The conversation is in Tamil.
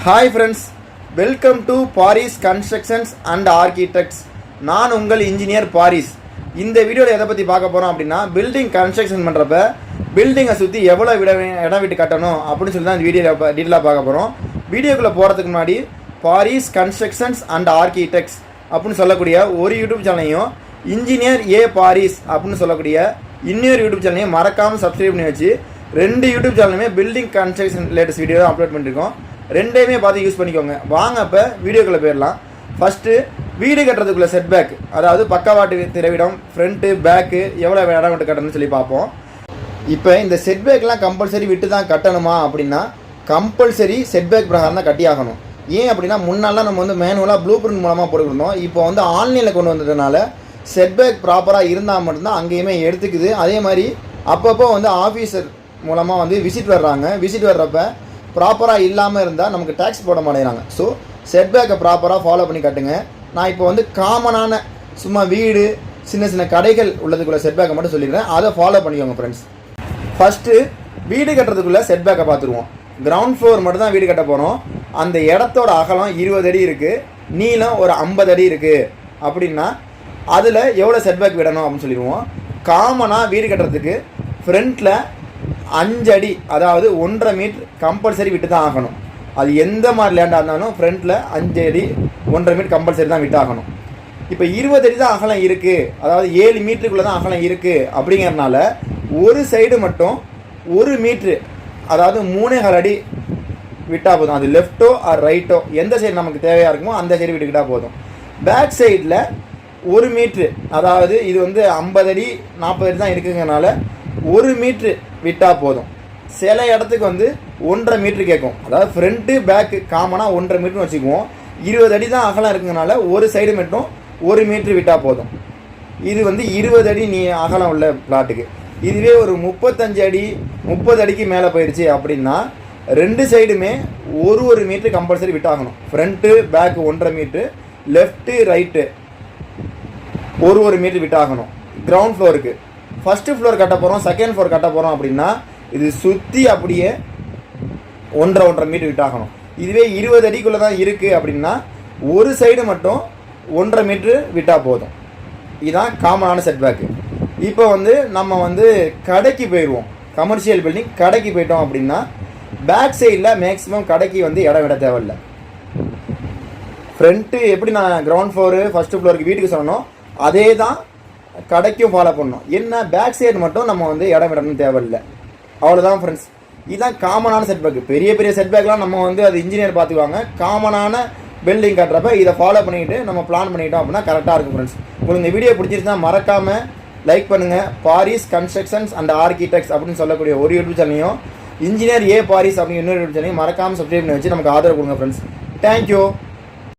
Hi friends welcome to Paris constructions and architects நான் உங்கள் இன்ஜினியர் பாரிஸ் இந்த வீடியோவில் எதை பற்றி பார்க்க போகிறோம் அப்படின்னா பில்டிங் கன்ஸ்ட்ரக்ஷன் பண்ணுறப்ப பில்டிங்கை சுற்றி எவ்வளோ விட இடம் விட்டு கட்டணும் அப்படின்னு சொல்லி தான் இந்த வீடியோவில் டீட்டெயிலாக பார்க்க போகிறோம் வீடியோக்குள்ளே போகிறதுக்கு முன்னாடி பாரிஸ் கன்ஸ்ட்ரக்ஷன்ஸ் அண்ட் ஆர்கிடெக்ட்ஸ் அப்படின்னு சொல்லக்கூடிய ஒரு யூடியூப் சேனலையும் இன்ஜினியர் ஏ பாரிஸ் அப்படின்னு சொல்லக்கூடிய இன்னொரு யூடியூப் சேனலையும் மறக்காமல் சப்ஸ்கிரைப் பண்ணி வச்சு ரெண்டு யூடியூப் சேனலுமே பில்டிங் கன்ஸ்ட்ரக்ஷன் லேட்டஸ்ட் வீடியோ தான் அப்லோட் பண்ணியிருக்கோம் ரெண்டையுமே பார்த்து யூஸ் பண்ணிக்கோங்க. வாங்க இப்போ வீடியோக்குள்ளே போயிடலாம். ஃபஸ்ட்டு வீடு கட்டுறதுக்குள்ள செட்பேக் அதாவது பக்கவாட்டு திரைவிடம் ஃப்ரண்ட்டு பேக்கு எவ்வளோ இடம் விட்டு கட்டணும்னு சொல்லி பார்ப்போம். இப்போ இந்த செட்பேக்லாம் கம்பல்சரி விட்டு தான் கட்டணுமா அப்படின்னா கம்பல்சரி செட்பேக் பிரகாரம் தான் கட்டி ஆகணும். ஏன் அப்படின்னா முன்னாலாம் நம்ம வந்து மேனுவலாக ப்ளூ பிரிண்ட் மூலமாக போட்டுருந்தோம் இப்போ வந்து ஆன்லைனில் கொண்டு வந்ததுனால செட்பேக் ப்ராப்பராக இருந்தால் மட்டும்தான் அங்கேயுமே எடுத்துக்குது. அதே மாதிரி அப்பப்போ வந்து ஆஃபீஸர் மூலமாக வந்து விசிட் வர்றாங்க. விசிட் வர்றப்ப ப்ராப்பராக இல்லாமல் இருந்தால் நமக்கு டேக்ஸ் போட மாட்டேங்கிறாங்க. ஸோ செட்பேக்கை ப்ராப்பராக ஃபாலோ பண்ணி கட்டுங்க. நான் இப்போ வந்து காமனான சும்மா வீடு சின்ன சின்ன கடைகள் உள்ளதுக்குள்ள செட்பேக்கை மட்டும் சொல்லிடுறேன். அதை ஃபாலோ பண்ணிக்கோங்க ஃப்ரெண்ட்ஸ் ஃபஸ்ட்டு வீடு கட்டுறதுக்குள்ள செட்பேக்கை பார்த்துருவோம். கிரவுண்ட் ஃப்ளோர் மட்டும் தான் வீடு கட்ட போகிறோம் அந்த இடத்தோட அகலம் இருபது அடி இருக்குது நீளம் ஒரு ஐம்பது அடி இருக்குது அப்படின்னா அதில் எவ்வளோ செட்பேக் விடணும் அப்படின்னு சொல்லிடுவோம். காமனாக வீடு கட்டுறதுக்கு ஃப்ரண்ட்டில் அஞ்சடி அதாவது ஒன்றரை மீட்ரு கம்பல்சரி விட்டு தான் ஆகணும். அது எந்த மாதிரி லேண்டாக இருந்தாலும் ஃப்ரண்ட்டில் அஞ்சு அடி ஒன்றரை மீட்டர் கம்பல்சரி தான் விட்டாகணும். இப்போ இருபது அடி தான் அகலம் இருக்குது அதாவது ஏழு மீட்டருக்குள்ளே தான் அகலம் இருக்குது அப்படிங்கிறனால ஒரு சைடு மட்டும் ஒரு மீட்ரு அதாவது மூணேகால் அடி விட்டால் போதும். அது லெஃப்ட்டோ ஆர் ரைட்டோ எந்த சைடு நமக்கு தேவையாக இருக்குமோ அந்த சைடு விட்டுக்கிட்டால் போதும். பேக் சைடில் ஒரு மீட்ரு அதாவது இது வந்து ஐம்பது அடி நாற்பது அடி தான் இருக்குங்கிறனால ஒரு மீட்ரு விட்டால் போதும். சில இடத்துக்கு வந்து ஒன்றரை மீட்ரு கேட்கும் அதாவது ஃப்ரண்ட்டு பேக்கு காமனாக ஒன்றரை மீட்ருன்னு வச்சுக்குவோம். இருபது அடி தான் அகலம் இருக்குங்கனால ஒரு சைடு மட்டும் ஒரு மீட்ரு விட்டால் போதும். இது வந்து இருபது அடி நீ அகலம் உள்ள பிளாட்டுக்கு இதுவே ஒரு முப்பத்தஞ்சு அடி முப்பது அடிக்கு மேலே போயிடுச்சு அப்படின்னா ரெண்டு சைடுமே ஒரு ஒரு மீட்ரு கம்பல்சரி விட்டாகணும். ஃப்ரண்ட்டு பேக்கு ஒன்றரை மீட்ரு லெஃப்ட்டு ரைட்டு ஒரு ஒரு மீட்ரு விட்டாகணும். கிரவுண்ட் ஃப்ளோருக்கு ஃபஸ்ட்டு ஃப்ளோர் கட்ட போகிறோம் செகண்ட் ஃப்ளோர் கட்ட போகிறோம் அப்படின்னா இது சுற்றி அப்படியே ஒன்றரை ஒன்றரை மீட்டர் விட்டாகணும் இதுவே இருபது அடிக்குள்ளே தான் இருக்குது அப்படின்னா ஒரு சைடு மட்டும் ஒன்றரை மீட்ரு விட்டால் போதும். இதுதான் காமனான செட்பேக்கு இப்போ வந்து நம்ம வந்து கடைக்கு போயிடுவோம் கமர்ஷியல் பில்டிங் கடைக்கு போயிட்டோம் அப்படின்னா பேக் சைடில் மேக்ஸிமம் கடைக்கு வந்து இடம் விட தேவையில்லை. ஃப்ரண்ட்டு எப்படி நான் கிரவுண்ட் ஃப்ளோரு ஃபஸ்ட்டு ஃப்ளோருக்கு வீட்டுக்கு சொன்னோம் அதே தான் கடைக்கும் ஃபாலோ பண்ணணும். என்ன பேக் சைடு மட்டும் நம்ம வந்து இடம் விடணும்னு தேவையில்லை. அவ்வளோதான் ஃப்ரெண்ட்ஸ் இதுதான் காமனான செட்பேக் பெரிய பெரிய செட்பேக்லாம் நம்ம வந்து அது இன்ஜினியர் பார்த்துக்குவாங்க. காமனான பில்டிங் கட்டுறப்ப இதை ஃபாலோ பண்ணிக்கிட்டு நம்ம பிளான் பண்ணிட்டோம் அப்படின்னா கரெக்டாக இருக்கும் ஃப்ரெண்ட்ஸ் உங்களுக்கு இந்த வீடியோ பிடிச்சிருந்தா மறக்காமல் லைக் பண்ணுங்கள் பாரிஸ் கன்ஸ்ட்ரக்ஷன்ஸ் அண்ட் ஆர்கிடெக்ட்ஸ் அப்படின்னு சொல்லக்கூடிய ஒரு யூடியூப் சேனலையும் இன்ஜினியர் ஏ பாரிஸ் அப்படின்னு இன்னொரு யூடியூப் சேனலையும் மறக்காமல் சப்ஸ்கிரைப் பண்ணி வச்சு நமக்கு ஆதரவு கொடுங்க ஃப்ரெண்ட்ஸ் தேங்க்யூ